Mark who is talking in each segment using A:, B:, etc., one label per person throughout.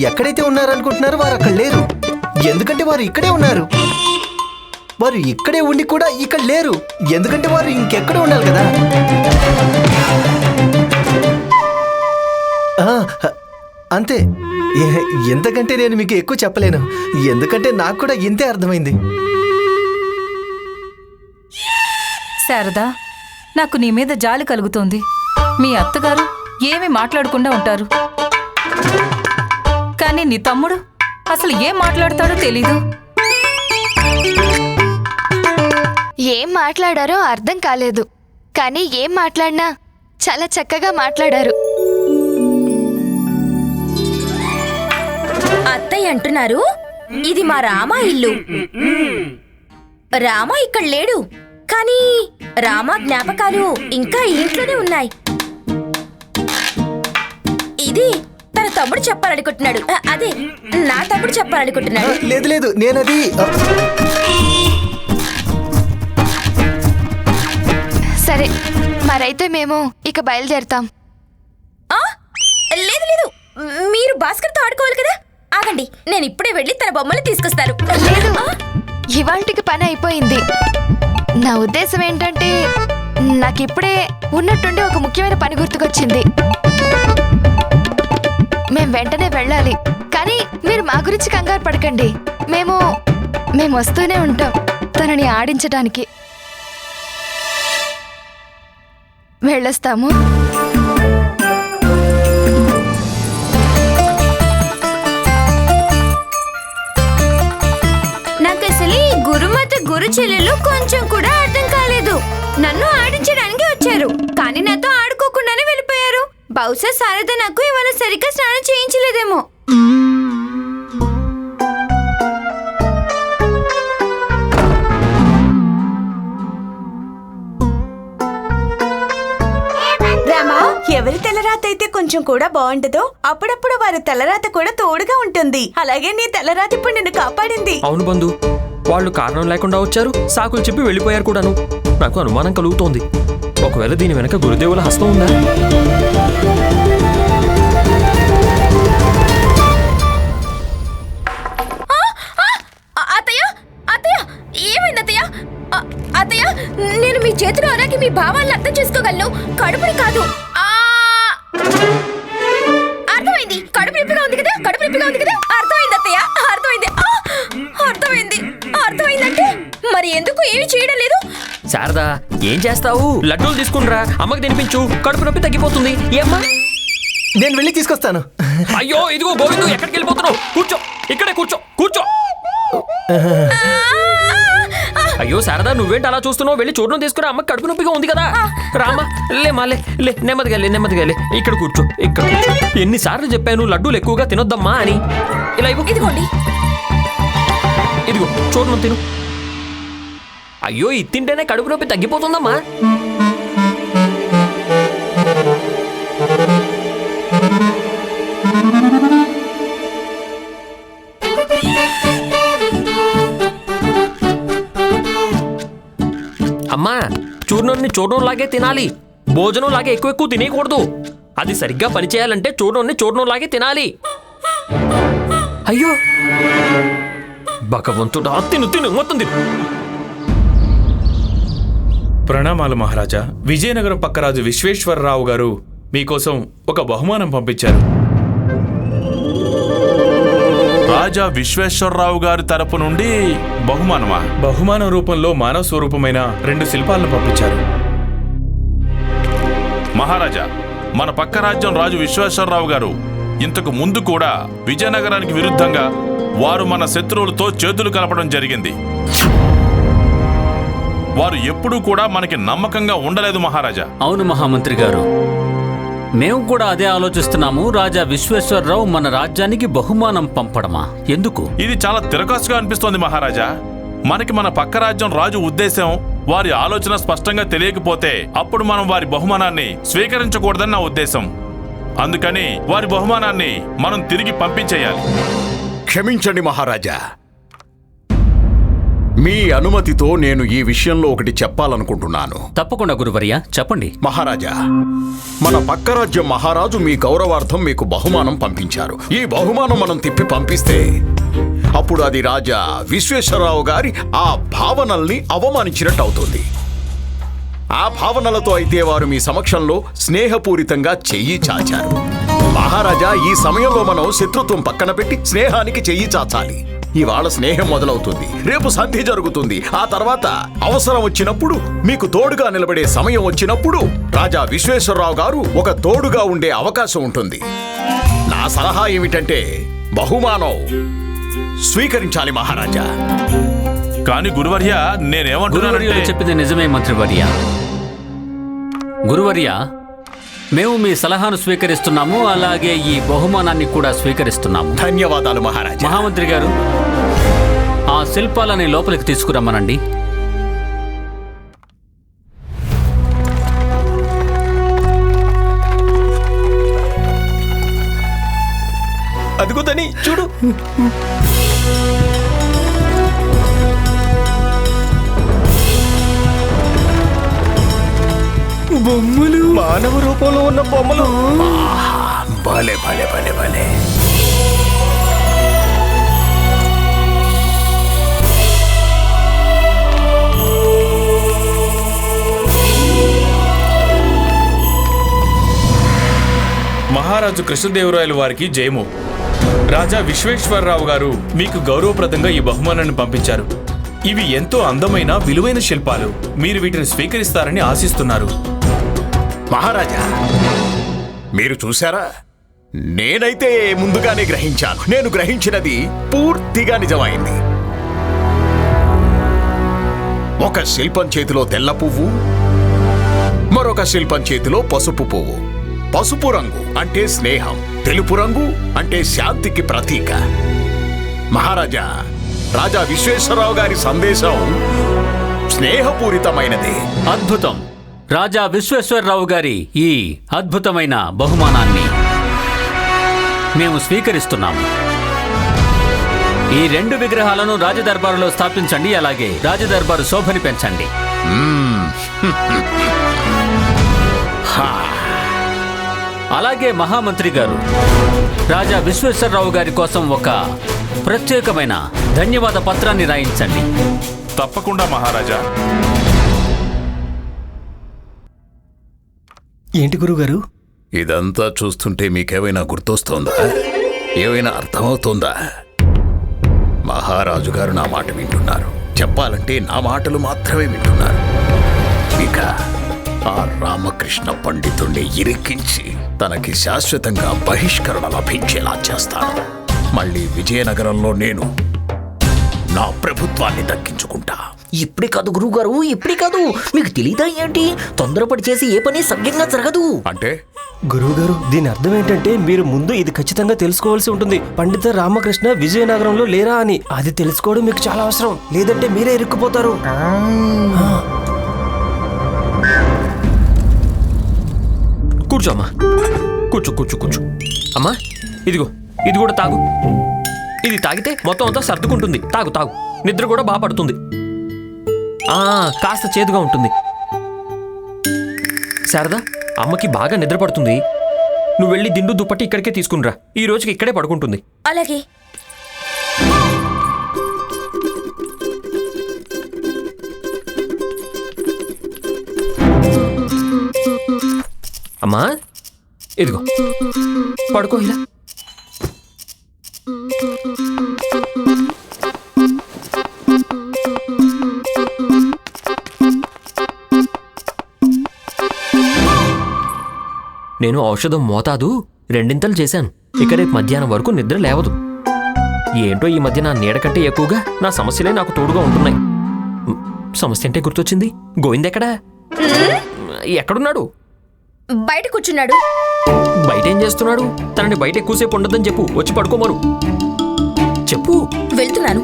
A: ఎక్కడైతే ఉన్నారనుకుంటున్నారో వారు అక్కడ లేరు. ఎందుకంటే వారు ఇక్కడే ఉన్నారు. వారు ఇక్కడే ఉండి కూడా ఇక్కడ లేరు. ఎందుకంటే వారు ఇంకెక్కడ ఉండాలి కదా? అంతే. ఎంతకంటే నేను మీకు ఎక్కువ చెప్పలేను. ఎందుకంటే నాకు కూడా ఇంతే అర్థమైంది.
B: శారదా నాకు నీ మీద జాలి కలుగుతోంది. మీ అత్తగారు ఏమి మాట్లాడకుండా ఉంటారు. కానీ నీ తమ్ముడు అసలు ఏం మాట్లాడతాడో తెలీదు.
C: ఏం మాట్లాడారో అర్థం కాలేదు. కానీ ఏం మాట్లాడినా చాలా చక్కగా మాట్లాడారు.
D: అత్తయ్య అంటున్నారు ఇది మా రామ ఇల్లు. రామ ఇక్కడ లేడు కానీ రామ జ్ఞాపకాలు ఇంకా ఇంట్లోనే ఉన్నాయి. ఇది తమ్ముడు చెప్పాలనుకుంటున్నాడు. అదే నా తమ్ముడు చెప్పాలనుకుంటున్నాడు.
A: లేదు లేదు నేనది
C: సరే మరైతే మేము ఇక బయలుదేరుతాం.
D: ఆ? లేదు లేదు మీరు భాస్కర్తో ఆడుకోవాలి కదా? ఆగండి నేను ఇప్పుడే వెళ్ళి తన బొమ్మలు తీసుకొస్తాను.
C: లేదు ఇవాళకి పని అయిపోయింది. నా ఉద్దేశం ఏంటంటే నాకిప్పుడే ఉన్నట్టుండి ఒక ముఖ్యమైన పని గుర్తుకొచ్చింది. మేం వెంటనే వెళ్ళాలి. కానీ మీరు మా గురించి కంగారు పడకండి. మేము మేము వస్తూనే ఉంటాం తనని ఆడించడానికి వెళ్ళొస్తాము.
D: నాకు అసలు ఈ గురుమత గురు చెల్లెలు కొంచెం కూడా అర్థం కాలేదు. నన్ను ఆడించడానికి వచ్చారు. కానీ నాతో ఆడుకోకుండానే వెళ్ళిపోయారు. బహుశా శారద నాకు ఇవాళ సరిగ్గా స్నానం చేయించలేదేమో.
E: రామా ఎవరి తలరాత అయితే కొంచెం కూడా బాగుంటుందో అప్పుడప్పుడు వారి తలరాత కూడా తోడుగా ఉంటుంది. అలాగే నీ తలరాత ఇప్పుడు నిన్ను కాపాడింది.
F: అవును బంధు. వాళ్ళు కారణం లేకుండా వచ్చారు సాకులు చెప్పి వెళ్ళిపోయారు కూడాను. నాకు అనుమానం కలుగుతోంది. ఒకవేళ దీని వెనక గురుదేవుల హస్తం ఉందా? చేస్తావు? లడ్డూలు తీసుకునిరా అమ్మకి తినిపించు కడుపు నొప్పి తగ్గిపోతుంది. ఏమ్మా
A: నేను వెళ్ళి తీసుకొస్తాను.
F: అయ్యో ఇదిగో గోవిందు ఎక్కడికి వెళ్ళిపోతున్నావు? కూర్చో ఇక్కడే కూర్చో కూర్చో. అయ్యో శారదా నువ్వేంటి అలా చూస్తున్నావు? వెళ్ళి చూడడం తీసుకురా అమ్మ కడుపు నొప్పిగా ఉంది కదా. రామా లేమా లే లే నెమ్మదిగా లే నెమ్మదిగా లే. ఇక్కడ కూర్చో ఇక్కడ కూర్చో. ఎన్నిసార్లు చెప్పాను లడ్డూలు ఎక్కువగా తినొద్దమ్మా అని. ఇలా ఇవ్వు.
D: ఇదిగోండి.
F: ఇదిగో చూడను తిను. అయ్యో ఇది తింటేనే కడుపు నొప్పి తగ్గిపోతుందమ్మా. అమ్మా చూర్ణాన్ని చూర్ణంలాగే తినాలి. భోజనం లాగే ఎక్కువ ఎక్కువ తినేయకూడదు. అది సరిగ్గా పనిచేయాలంటే చూర్ణాన్ని చూర్ణంలాగే తినాలి. అయ్యో భగవంతుడా తిను తిను మొత్తం తిను.
G: ప్రణామాలు మహారాజా. విజయనగరం పక్కరాజు విశ్వేశ్వరరావు గారు మీకోసం ఒక బహుమానం పంపించారు.
H: రాజా విశ్వేశ్వరరావు గారి తరపు నుండి బహుమానమా?
G: బహుమానం రూపంలో మానవ స్వరూపమైన రెండు శిల్పాలను పంపించారు.
H: మహారాజా మన పక్క రాజ్యం రాజు విశ్వేశ్వరరావు గారు. ఇంతకు ముందు కూడా విజయనగరానికి విరుద్ధంగా వారు మన శత్రువులతో చేతులు కలపడం జరిగింది. వారు ఎప్పుడూ కూడా మనకి నమ్మకంగా ఉండలేదు మహారాజా.
I: అవును మహామంత్రి గారు. మేము కూడా అదే ఆలోచిస్తున్నాము రాజా విశ్వేశ్వరరావు మన రాజ్యానికి బహుమానం పంపడమా? ఎందుకు?
H: ఇది చాలా తిరకాసుగా అనిపిస్తోంది మహారాజా. మనకి మన పక్క రాజ్యం రాజు ఉద్దేశం వారి ఆలోచన స్పష్టంగా తెలియకపోతే అప్పుడు మనం వారి బహుమానాన్ని స్వీకరించకూడదని నా ఉద్దేశం. అందుకని వారి బహుమానాన్ని మనం తిరిగి పంపించేయాలి.
J: క్షమించండి మహారాజా. మీ అనుమతితో నేను ఈ విషయంలో ఒకటి చెప్పాలనుకుంటున్నాను.
I: తప్పకుండా గురువర్య చెప్పండి.
J: మహారాజా మన పక్క రాజ్యం మహారాజు మీ గౌరవార్థం మీకు బహుమానం పంపించారు. ఈ బహుమానం మనం తిప్పి పంపిస్తే అప్పుడు అది రాజా విశ్వేశ్వరరావు గారి ఆ భావనల్ని అవమానించినట్టు అవుతుంది ఆ భావనలతో అయితే వారు మీ సమక్షంలో స్నేహపూరితంగా చెయ్యి చాచారు. మహారాజా ఈ సమయంలో మనం శత్రుత్వం పక్కన పెట్టి స్నేహానికి చెయ్యి చాచాలి. ఇవాళ స్నేహం మొదలవుతుంది. రేపు సంధి జరుగుతుంది. ఆ తర్వాత అవసరం వచ్చినప్పుడు మీకు తోడుగా నిలబడే సమయం వచ్చినప్పుడు రాజా విశ్వేశ్వరరావు గారు ఒక తోడుగా ఉండే అవకాశం ఉంటుంది. నా సలహా ఏమిటంటే బహుమానం స్వీకరించాలి మహారాజా.
H: కానీ గురువర్య
I: గురువర్యులు
H: నేనేమంటున్నానంటే
I: చెప్పింది నిజమే మంత్రివర్య. గురువర్య మేము మీ సలహాను స్వీకరిస్తున్నాము అలాగే ఈ బహుమానాన్ని కూడా స్వీకరిస్తున్నాము.
J: ధన్యవాదాలు మహారాజా.
I: మహామంత్రి గారు ఆ శిల్పాలని లోపలికి తీసుకురమ్మనండి.
A: అదిగో తని చూడు. బొమ్మలు. మానవ రూపంలో ఉన్న బొమ్మలు.
J: భలే భలే భలే భలే.
G: మహారాజు కృష్ణదేవరాయలు వారికి జయము. రాజా విశ్వేశ్వరరావు గారు మీకు గౌరవప్రదంగా ఈ బహుమానాన్ని పంపించారు. ఇవి ఎంతో అందమైన విలువైన శిల్పాలు. మీరు వీటిని స్వీకరిస్తారని ఆశిస్తున్నారు.
J: మహారాజా మీరు చూసారా నేనైతే ముందుగానే గ్రహించాను. నేను గ్రహించినది పూర్తిగా నిజమైంది. ఒక శిల్పం చేతిలో తెల్ల పువ్వు మరొక శిల్పం చేతిలో పసుపు పువ్వు. పసుపు రంగు అంటే స్నేహం తెలుపు రంగు అంటే శాంతికి ప్రతీక. మహారాజా రాజా విశ్వేశ్వరరావు గారి సందేశం స్నేహపూరితమైనది.
I: అద్భుతం. రాజా విశ్వేశ్వరరావు గారి ఈ అద్భుతమైన బహుమానాన్ని మేము స్వీకరిస్తున్నాము. ఈ రెండు విగ్రహాలను రాజదర్బారులో స్థాపించండి అలాగే రాజదర్బారు శోభని పెంచండి. అలాగే మహామంత్రి గారు రాజా విశ్వేశ్వరరావు గారి కోసం ఒక ప్రత్యేకమైన ధన్యవాద పత్రాన్ని రాయించండి.
H: తప్పకుండా మహారాజా.
A: ఏంటి గురుగారు?
J: ఇదంతా చూస్తుంటే మీకేమైనా గుర్తొస్తోందా? ఏమైనా అర్థమవుతోందా? మహారాజు గారు నా మాట వింటున్నారు. చెప్పాలంటే నా మాటలు మాత్రమే వింటున్నారు. ఇక ఆ రామకృష్ణ పండితుణ్ణి ఇరికించి తనకి శాశ్వతంగా బహిష్కరణ లభించేలా చేస్తాను. మళ్ళీ విజయనగరంలో నేను నా ప్రభుత్వాన్ని దక్కించుకుంటా.
K: ఇప్పుడే కాదు గురువు గారు ఇప్పుడే కాదు. మీకు తెలియదా ఏంటి? తొందరపడి చేసి ఏ పని సవ్యంగా జరగదు.
J: అంటే?
A: గురువుగారు దీని అర్థం ఏంటంటే మీరు ముందు ఇది ఖచ్చితంగా తెలుసుకోవాల్సి ఉంటుంది. పండిత రామకృష్ణ విజయనగరంలో లేరా అని. అది తెలుసుకోవడం మీకు చాలా అవసరం. లేదంటే మీరే ఇరుక్కుపోతారు.
F: కూర్చో అమ్మా. కూర్చో కూర్చో కూర్చో. అమ్మా ఇదిగో ఇది కూడా తాగు. ఇది తాగితే మొత్తం అంతా సర్దుకుంటుంది. తాగు తాగు. నిద్ర కూడా బాగా పడుతుంది. కాస్త చేదుగా ఉంటుంది. శారదా అమ్మకి బాగా నిద్ర పడుతుంది. నువ్వు వెళ్ళి దిండు దుప్పటి ఇక్కడికే తీసుకునిరా. ఈ రోజుకి ఇక్కడే పడుకుంటుంది.
D: అలాగే.
F: అమ్మా ఇదిగో. పడుకో ఇలా. నేను ఔషధం మోతాదు రెండింతలు చేశాను. ఇక రేపు మధ్యాహ్నం వరకు నిద్ర లేవదు. ఏంటో ఈ మధ్య నా నీడ కంటే ఎక్కువగా నా సమస్యలే నాకు తోడుగా ఉంటున్నాయి. సమస్య అంటే గుర్తొచ్చింది. గోవిందెక్కడా ఎక్కడున్నాడు?
D: బయట కూర్చున్నాడు.
F: బయట ఏం చేస్తున్నాడు? తనని బయట ఎక్కువసేపు ఉండదని చెప్పు. వచ్చి పడుకోమరు. చెప్పు.
D: వెళ్తున్నాను.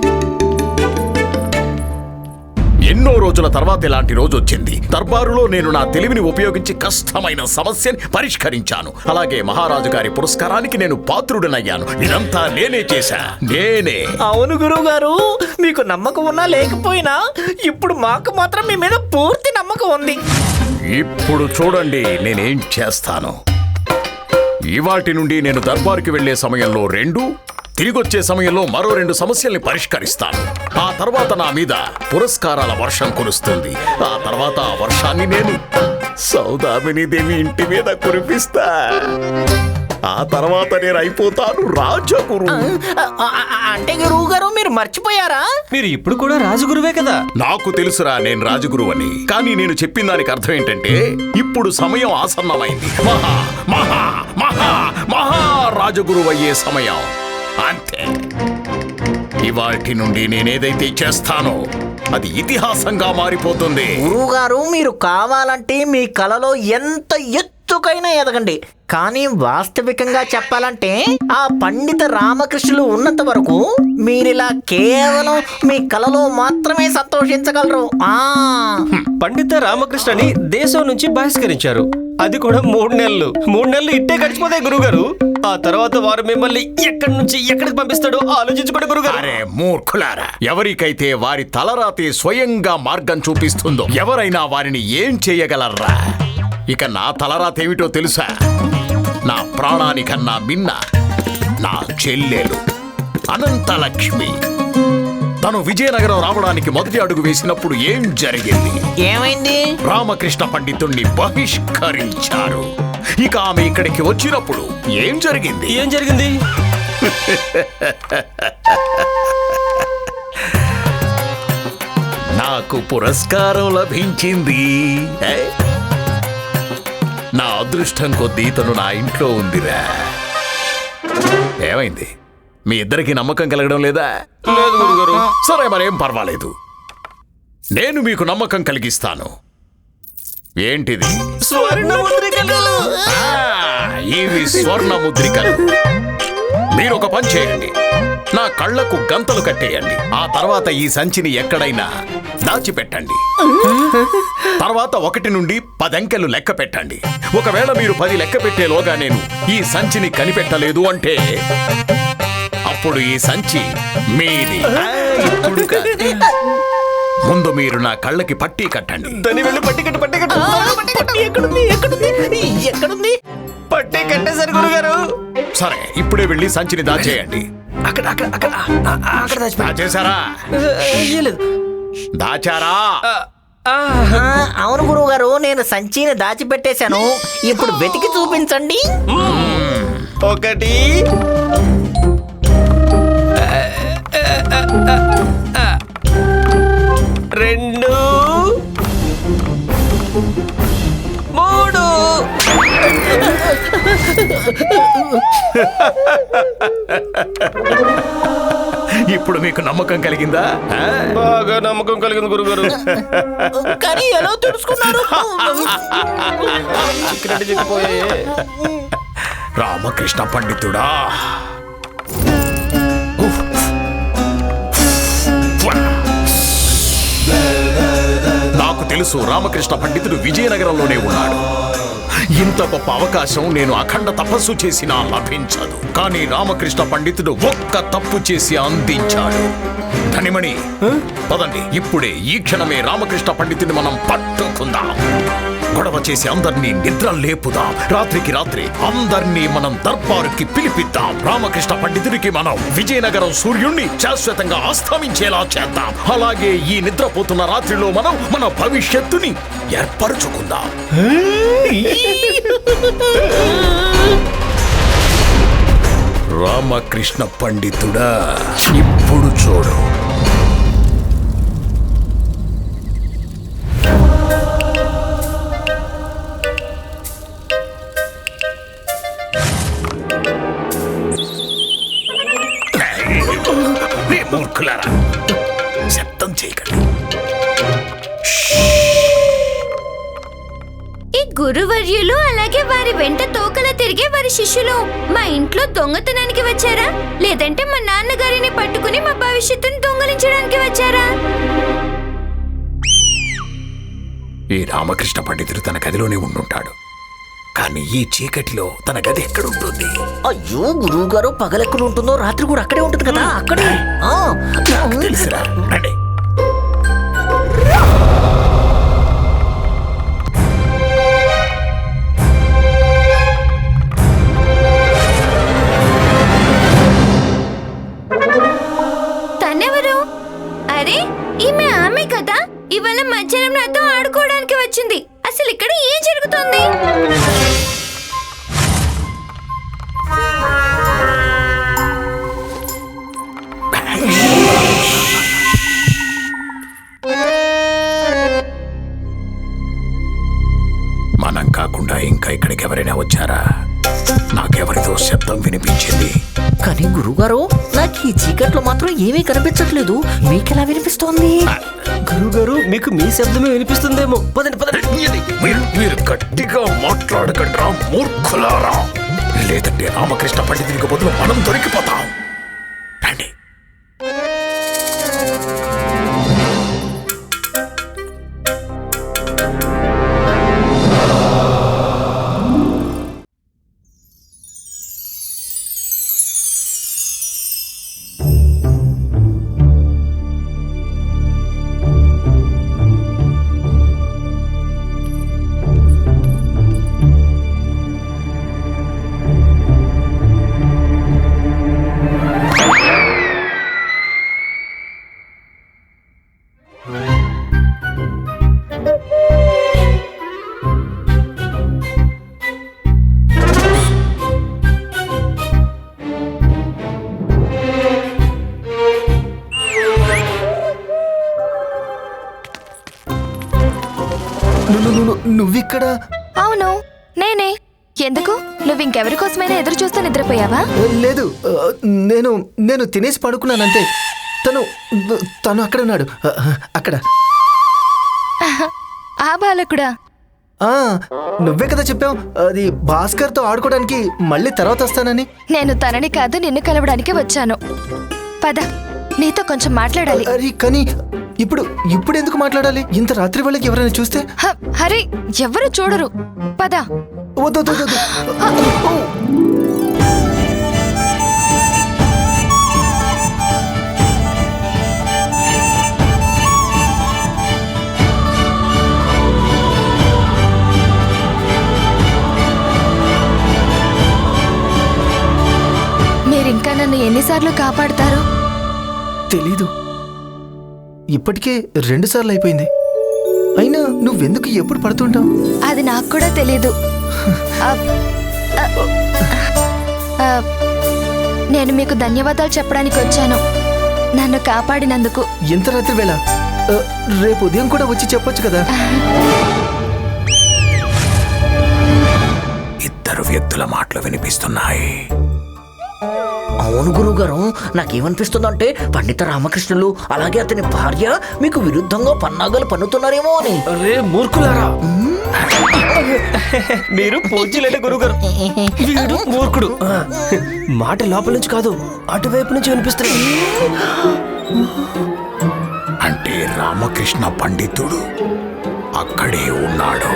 J: ఎన్నో రోజుల తర్వాత ఇలాంటి రోజు వచ్చింది. దర్బారులో నేను నా తెలివిని ఉపయోగించి కష్టమైన సమస్యని పరిష్కరించాను. అలాగే మహారాజు గారి పురస్కారానికి నేను పాత్రుడనయ్యాను. ఇదంతా నేనే చేశా. నేనే.
K: అవును గురువు గారు మీకు నమ్మకం ఉన్నా లేకపోయినా ఇప్పుడు మాకు మాత్రం మీ మీద పూర్తి నమ్మకం ఉంది.
J: ఇప్పుడు చూడండి నేనేం చేస్తాను. ఇవాటి నుండి నేను దర్బారుకి వెళ్ళే సమయంలో రెండు తిరిగొచ్చే సమయంలో మరో రెండు సమస్యల్ని పరిష్కరిస్తాను ఆ తర్వాత నా మీద పురస్కారాల వర్షం కురుస్తుంది. ఆ తర్వాత ఆ వర్షాన్ని నేను సౌదామిని దేవి ఇంటి మీద కురిపిస్తా. ఆ తర్వాత నేను అయిపోతాను రాజగురు.
K: అంటే గురువు గారు మీరు మర్చిపోయారా?
A: మీరు ఇప్పుడు కూడా రాజగురువే కదా?
J: నాకు తెలుసురా నేను రాజగురు అని కానీ నేను చెప్పిన దానికి అర్థం ఏంటంటే ఇప్పుడు సమయం ఆసన్నమైంది. మహా మహా మహా మహా రాజగురు అయ్యే సమయం. అంతే. ఇవాటి నుండి నేనేదైతే చేస్తానో అది ఇతిహాసంగా మారిపోతుంది.
K: గురువు గారు మీరు కావాలంటే మీ కలలో ఎంత ఎత్తు ఎత్తుకైనా ఎదగండి. కానీ వాస్తవికంగా చెప్పాలంటే ఆ పండిత రామకృష్ణులు ఉన్నంత వరకు మీరిలా కేవలం మీ కలలో మాత్రమే సంతోషించగలరు. ఆ.
A: పండిత రామకృష్ణని దేశం నుంచి బహిష్కరించారు. అది కూడా మూడు నెలలు. మూడు నెలలు ఇట్టే గడిచిపోతాయి గురుగారు. ఆ తర్వాత వారు మిమ్మల్ని ఎక్కడి నుంచి ఎక్కడికి పంపిస్తాడో ఆలోచించుకోండి గురుగారు.
J: అరే మూర్ఖులారా ఎవరికైతే వారి తలరాతే స్వయంగా మార్గం చూపిస్తుందో ఎవరైనా వారిని ఏం చేయగలరా? ఇక నా తలరాత ఏమిటో తెలుసా? నా ప్రాణానికన్నా మిన్న నా చెల్లెలు అనంతలక్ష్మి. తను విజయనగరం రావడానికి మొదటి అడుగు వేసినప్పుడు ఏం జరిగింది?
K: ఏమైంది?
J: రామకృష్ణ పండితుణ్ణి బహిష్కరించారు. ఇక ఆమె ఇక్కడికి వచ్చినప్పుడు ఏం జరిగింది?
A: ఏం జరిగింది?
J: నాకు పురస్కారం లభించింది. ఏ? నా అదృష్టం కొద్దీ తను నా ఇంట్లో ఉందిరా. ఏమైంది? మీ ఇద్దరికి నమ్మకం కలగడం లేదా?
A: లేదు గురుగారు.
J: సరే మరేం పర్వాలేదు. నేను మీకు నమ్మకం కలిగిస్తాను. ఏంటిది? ఇవి స్వర్ణ ముద్రికలు. మీరు ఒక పని చేయండి. నా కళ్ళకు గంతలు కట్టేయండి. ఆ తర్వాత ఈ సంచిని ఎక్కడైనా దాచిపెట్టండి. తర్వాత ఒకటి నుండి పదంకెలు లెక్క పెట్టండి. ఒకవేళ మీరు పది లెక్క పెట్టేలోగా నేను ఈ సంచిని కనిపెట్టలేదు అంటే అప్పుడు ఈ సంచి మీది. ముందు మీరు నా కళ్ళకి పట్టీ కట్టండి.
A: దాన్ని వెళ్ళి పట్టి కట్టు పట్టి కట్టు.
K: పట్టి ఎక్కడుంది ఎక్కడుంది? ఎక్కడుంది?
A: పట్టి కట్టేశారు గురుగారు.
J: సరే ఇప్పుడే వెళ్ళి సంచిని దాచేయండి.
A: అక్కడ అక్కడ అక్కడ అక్కడ దాచిపెట్టు.
J: దాచేశారా
A: ఇయ్యలేదు.
J: దాచారా?
K: అవును గురువు గారు నేను సంచిని దాచిపెట్టేశాను. ఇప్పుడు వెతికి చూపించండి.
A: ఒకటి.
J: ఇప్పుడు మీకు నమ్మకం కలిగిందా?
A: బాగా నమ్మకం కలిగింది గురుగారు.
K: కానీ ఎలా తెలుసుకున్నారు?
A: చిక్కినట్టు చిక్కిపోయాయి
J: రామకృష్ణ పండితుడా. నాకు తెలుసు రామకృష్ణ పండితుడు విజయనగరంలోనే ఉన్నాడు. ఇంత గొప్ప అవకాశం నేను అఖండ తపస్సు చేసినా లభించదు. కానీ రామకృష్ణ పండితుడు ఒక్క తప్పు చేసి అందించాడు. ధనిమణి పదండి ఇప్పుడే ఈ క్షణమే రామకృష్ణ పండితుని మనం పట్టుకుందాం. గొడవ చేసి అందరినీ నిద్ర లేపుదాం రాత్రికి రాత్రి అందరినీ మనం దర్బారుకి పిలిపిద్దాం. రామకృష్ణ పండితుడికి మనం విజయనగరం సూర్యుణ్ణి శాశ్వతంగా ఆస్థామించేలా చేద్దాం. అలాగే ఈ నిద్రపోతున్న రాత్రిలో మనం మన భవిష్యత్తుని ఏర్పరచుకుందాం. రామకృష్ణ పండితుడా ఇప్పుడు చూడు. మూర్ఖులారా శబ్దం చేయకండి.
D: ఈ గురువర్యులు అలాగే వారి వెంట తోకల తిరిగే వారి శిష్యులు మా ఇంట్లో దొంగతనానికి వచ్చారా? లేదంటే మా నాన్నగారిని పట్టుకుని మా భవిష్యత్తుని దొంగలించడానికి వచ్చారా?
J: ఈ రామకృష్ణ పండితుడు తన గదిలోనే ఉండుంటాడు. కానీ ఈ చీకటిలో తన గది ఎక్కడుంటుంది?
K: అయ్యో గురువు గారు పగలెక్కడ ఉంటుందో రాత్రి కూడా అక్కడే ఉంటుంది కదా అక్కడే.
J: తెలుసురా. రండి.
D: తనెవరు? అరే ఈమె ఆమె కదా. ఇవాళ మధ్యాహ్నం నాతో ఆడుకోవడానికి వచ్చింది. అసలు ఇక్కడ ఏం జరుగుతోంది?
J: వచ్చారా నాకెవరిదో శబ్దం వినిపించింది.
K: కానీ గురుగారు నాకు ఈ చీకట్లో మాత్రం ఏమీ కనిపించట్లేదు. మీకెలా వినిపిస్తోంది?
A: గురువు గారు మీకు మీ శబ్దమే వినిపిస్తుందేమో. పదండి పదండి.
J: మీరు మీరు గట్టిగా మాట్లాడకండి రా మూర్ఖులారా. లేదంటే రామకృష్ణ పండితునికి బదులు మనం దొరికిపోతాం.
L: నువ్విక్కడ?
C: అవును నేనే. ఎందుకు? నువ్వు ఇంకెవరి కోసమైనా ఎదురు చూస్తూ నిద్రపోయావా?
L: లేదు. నేను నేను తినేసి పడుకున్నానంతే. తను తను అక్కడ ఉన్నాడు. అక్కడ.
C: ఆ బాలకుడా?
L: ఆ నువ్వే కదా చెప్పావు. అది భాస్కర్తో ఆడుకోవడానికి మళ్ళీ తర్వాత వస్తానని.
C: నేను తనని కాదు నిన్ను కలవడానికి వచ్చాను. పద నీతో కొంచెం మాట్లాడాలి.
L: అరే కానీ ఇప్పుడు ఇప్పుడు ఎందుకు మాట్లాడాలి? ఇంత రాత్రి వాళ్ళకి ఎవరైనా చూస్తే?
C: హరి ఎవరు చూడరు. పద.
L: వద్దు.
C: మీరింకా నన్ను ఎన్నిసార్లు కాపాడతారు?
L: తెలీదు. ఇప్పటికే రెండు సార్లు అయిపోయింది. అయినా నువ్వెందుకు ఎప్పుడు పడుతుంటావు?
C: అది నాకు కూడా తెలీదు. నేను మీకు ధన్యవాదాలు చెప్పడానికి వచ్చాను. నన్ను కాపాడినందుకు.
L: ఎంత రాత్రి వేళ? రేపు ఉదయం కూడా వచ్చి చెప్పొచ్చు కదా?
J: ఇద్దరు వ్యక్తుల మాటలు వినిపిస్తున్నాయి.
K: అవును గురువు గారు నాకేమనిపిస్తుందంటే పండిత రామకృష్ణులు అలాగే అతని భార్య మీకు విరుద్ధంగా పన్నాగాలు పన్నుతున్నారేమో అని.
A: అరే మూర్ఖులారా. మీరు పూజ్యులేట గురుగారు వీడు మూర్ఖుడు. మాట లోపల నుంచి కాదు అటువైపు నుంచి వినిపిస్తుంది.
J: అంటే రామకృష్ణ పండితుడు అక్కడే ఉన్నాడు.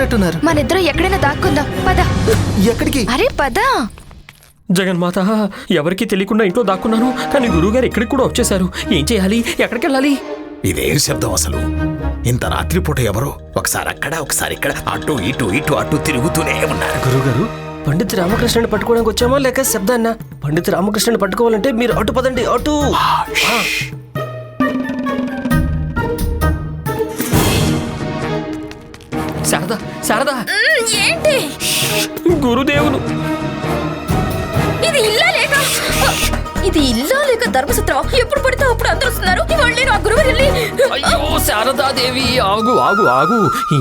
L: ఎవరో లేచినట్టున్నారు
C: మనిద్దరం ఎక్కడైనా దాక్కుందాం. పద.
L: ఎక్కడికి?
C: అరే పద.
F: జగన్మాత ఎవరికీ తెలియకుండా ఇంట్లో దాక్కున్నాను కానీ గురువుగారు ఇక్కడికి కూడా వచ్చేసారు ఏం చేయాలి? ఎక్కడికి వెళ్ళాలి?
J: ఇదేం శబ్దం అసలు? ఇంత రాత్రిపూట ఎవరో ఒకసారి అక్కడ ఒకసారి ఇక్కడ అటు ఇటు ఇటు అటు తిరుగుతూనే ఉన్నారు.
A: గురుగారు పండిత్ రామకృష్ణని పట్టుకోవడానికి వచ్చామా? లేక శబ్దాన్న? పండిత్ రామకృష్ణని పట్టుకోవాలంటే మీరు అటు పదండి అటు.
F: శారదా.
D: ఏంటి?
F: గురుదేవులు
D: ఇది ఇల్లా లేక?
M: ఇది ఇల్లా లేక ధర్మసత్రమా ఎప్పుడు పడితే అప్పుడు అందరూ వస్తున్నారు. ఇవాళ నేను ఆ గురువు వెళ్ళి
F: అయ్యో శారదాదేవి ఆగు ఆగు ఆగు.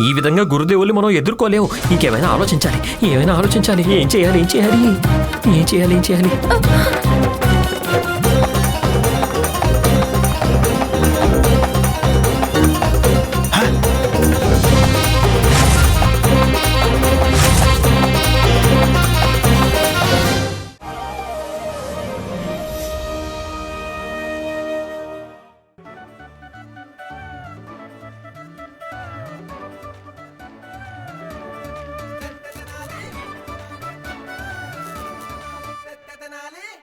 F: ఈ విధంగా గురుదేవుల్ని మనం ఎదుర్కోలేము ఇంకేమైనా ఆలోచించాలి. ఏమైనా ఆలోచించాలి. ఏం చేయాలి ఏం చేయాలి? ఏం చేయాలి ఏం చేయాలి?